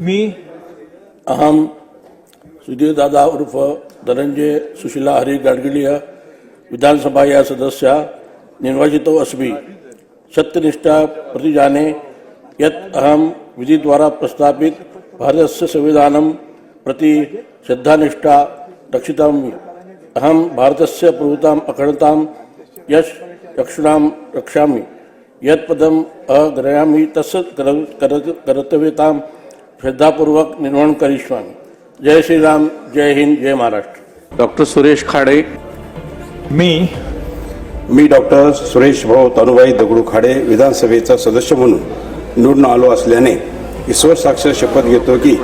मी अहम सुधीरदादा उर्फ धनंजय सुशीला हरी गाडगिलिया विधानसभा या सदस्या निर्वाचितो अस्मि. सत्यनिष्ठा प्रतिजाने यत् अहं विधिद्वारा प्रस्थापित भारतस्य संविधानं प्रति श्रद्धानिष्ठा रक्षितामि अहं भारतस्य प्रभुताम् अखण्डतां यश रक्षणां रक्षामि। यत् पदम् अग्रयामि तस्य कर- कर- कर्तव्यतां श्रद्धापूर्वक निर्वहन करिष्यामि जय श्रीराम जय हिंद जय महाराष्ट्र। डॉक्टर सुरेश खाडे। मी मी डॉक्टर सुरेश भाऊ तनुबाई दगडू खाडे विधानसभेचा सदस्य म्हणून निवडून आलो असल्याने ईश्वर साक्ष शपथ घेतो की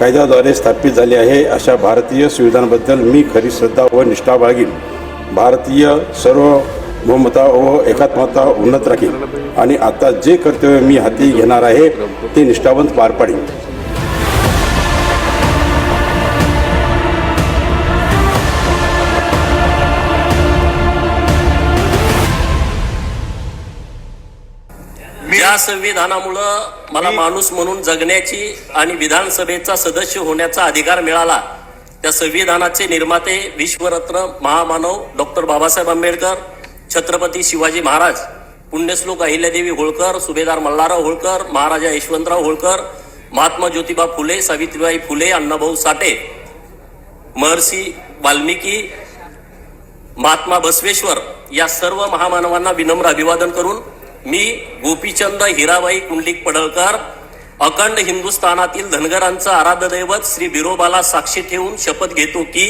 कायद्याद्वारे स्थापित झाले आहे अशा भारतीय संविधानाबद्दल मी खरी श्रद्धा व निष्ठा बाळगीन. भारतीय सार्वभौमता व एकात्मता उन्नत राखीन आणि आता जे कर्तव्य मी हाती घेणार आहे ते निष्ठावंत पार पाडीन. या संविधानामुळं मला माणूस म्हणून जगण्याची आणि विधानसभेचा सदस्य होण्याचा अधिकार मिळाला. त्या संविधानाचे निर्माते विश्वरत्न महामानव डॉक्टर बाबासाहेब आंबेडकर छत्रपती शिवाजी महाराज पुण्यश्लोक अहिल्यादेवी होळकर सुभेदार मल्हारराव होळकर महाराजा यशवंतराव होळकर महात्मा ज्योतिबा फुले सावित्रीबाई फुले अण्णाभाऊ साठे महर्षी वाल्मिकी महात्मा बसवेश्वर या सर्व महामानवांना विनम्र अभिवादन करून मी गोपीचंद हिराबाई कुंडलिक पडळकर अखंड हिंदुस्थानातील धनगरांचं आराध्य दैवत श्री बिरोबाला साक्षी ठेवून शपथ घेतो की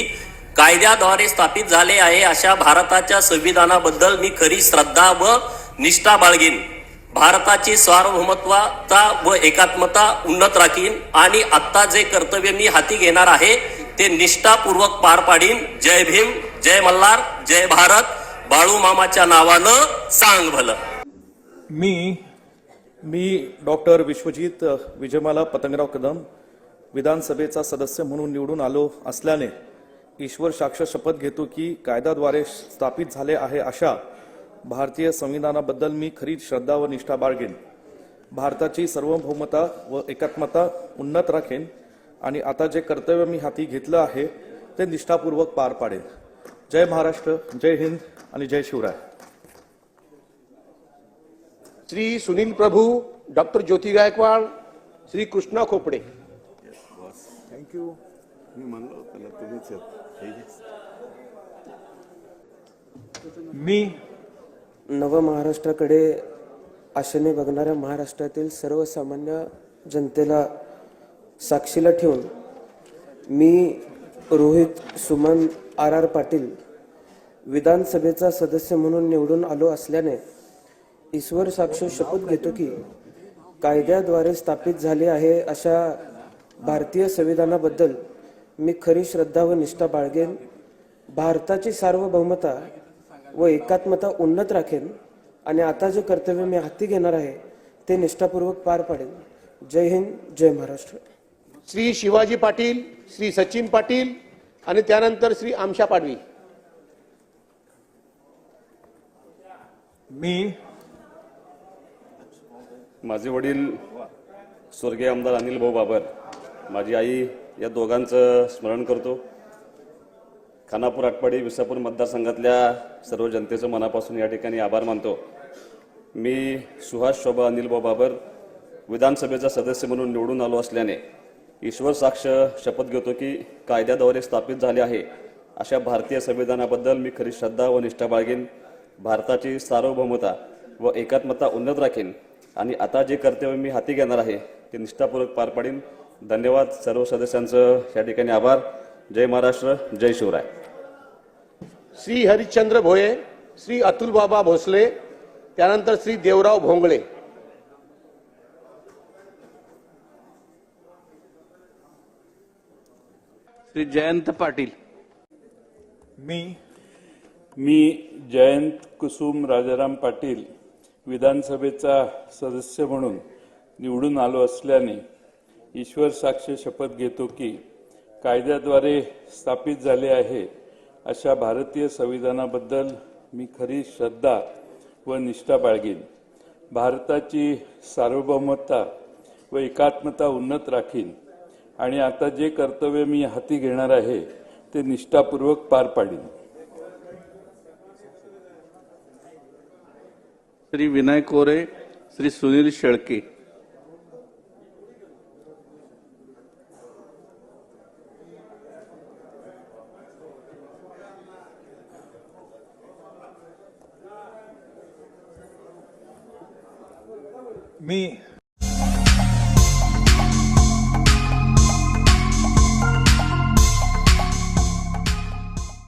कायद्याद्वारे स्थापित झाले आहे अशा भारताच्या संविधानाबद्दल मी खरी श्रद्धा व निष्ठा बाळगीन. भारताची सार्वभौमत्वता व एकात्मता उन्नत राखीन आणि आत्ता जे कर्तव्य मी हाती घेणार आहे ते निष्ठापूर्वक पार पाडीन. जय भीम जय मल्हार जय भारत. बाळू मामाच्या नावानं सांग भलं. मी मी डॉक्टर विश्वजित विजयमाला पतंगराव कदम विधानसभेचा सदस्य म्हणून निवडून आलो असल्याने ईश्वर साक्ष शपथ घेतो की कायद्याद्वारे स्थापित झाले आहे अशा भारतीय संविधानाबद्दल मी खरी श्रद्धा व निष्ठा बाळगेन भारताची सार्वभौमता व एकात्मता उन्नत राखेन आणि आता जे कर्तव्य मी हाती घेतलं आहे ते निष्ठापूर्वक पार पाडेन. जय महाराष्ट्र जय हिंद आणि जय शिवराय. श्री सुनील प्रभू डॉक्टर ज्योती गायकवाड श्री कृष्णा खोपडे. मी नवमहाराष्ट्राकडे आशेने बघणाऱ्या महाराष्ट्रातील सर्वसामान्य जनतेला साक्षीला ठेवून मी रोहित सुमन आर आर पाटील विधानसभेचा सदस्य म्हणून निवडून आलो असल्याने ईश्वर साक्ष शपथ घेतो की कायद्याद्वारे स्थापित झाले आहे अशा भारतीय संविधानाबद्दल मी खरी श्रद्धा व निष्ठा बाळगेन. भारताची सार्वभौमता व एकात्मता उन्नत राखेन. आणि आता जे कर्तव्य मी हाती घेणार आहे ते निष्ठापूर्वक पार पाडेन. जय हिंद जय महाराष्ट्र. श्री शिवाजी पाटील श्री सचिन पाटील आणि त्यानंतर श्री आमशा पाडवी. मी माझे वडील स्वर्गीय आमदार अनिल भाऊ बाबर. माझी आई या दोघांचं स्मरण करतो. खानापूर आटपाडी विसापूर मतदारसंघातल्या सर्व जनतेचं मनापासून या ठिकाणी आभार मानतो. मी सुहास शोभा अनिलभाऊ बाबर विधानसभेचा सदस्य म्हणून निवडून आलो असल्याने ईश्वर साक्ष शपथ घेतो की कायद्याद्वारे स्थापित झाले आहे. अशा भारतीय संविधानाबद्दल मी खरी श्रद्धा व निष्ठा बाळगेन. भारताची सार्वभौमता व एकात्मता उन्नत राखेन. आणि आता जे कर्तव्य मी हाती घेणार आहे ते निष्ठापूर्वक पार पाडीन. धन्यवाद सर्व सदस्यांचं. या ठिकाणी आभार. जय महाराष्ट्र जय शिवराय. श्री हरिश्चंद्र भोये श्री अतुल बाबा भोसले त्यानंतर श्री देवराव भोंगळे. श्री जयंत पाटील. मी मी जयंत कुसुम राजाराम पाटील विधानसभेचा सदस्य म्हणून निवडून आलो असल्याने ईश्वर साक्ष शपथ घेतो की कायद्याद्वारे स्थापित झाले आहे अशा भारतीय संविधानाबद्दल मी खरी श्रद्धा व निष्ठा बाळगीन. भारताची सार्वभौमता व एकात्मता उन्नत राखीन. आणि आता जे कर्तव्य मी हाती घेणार आहे ते निष्ठापूर्वक पार पाडीन. श्री विनय कोरे श्री सुनील शेळके. मी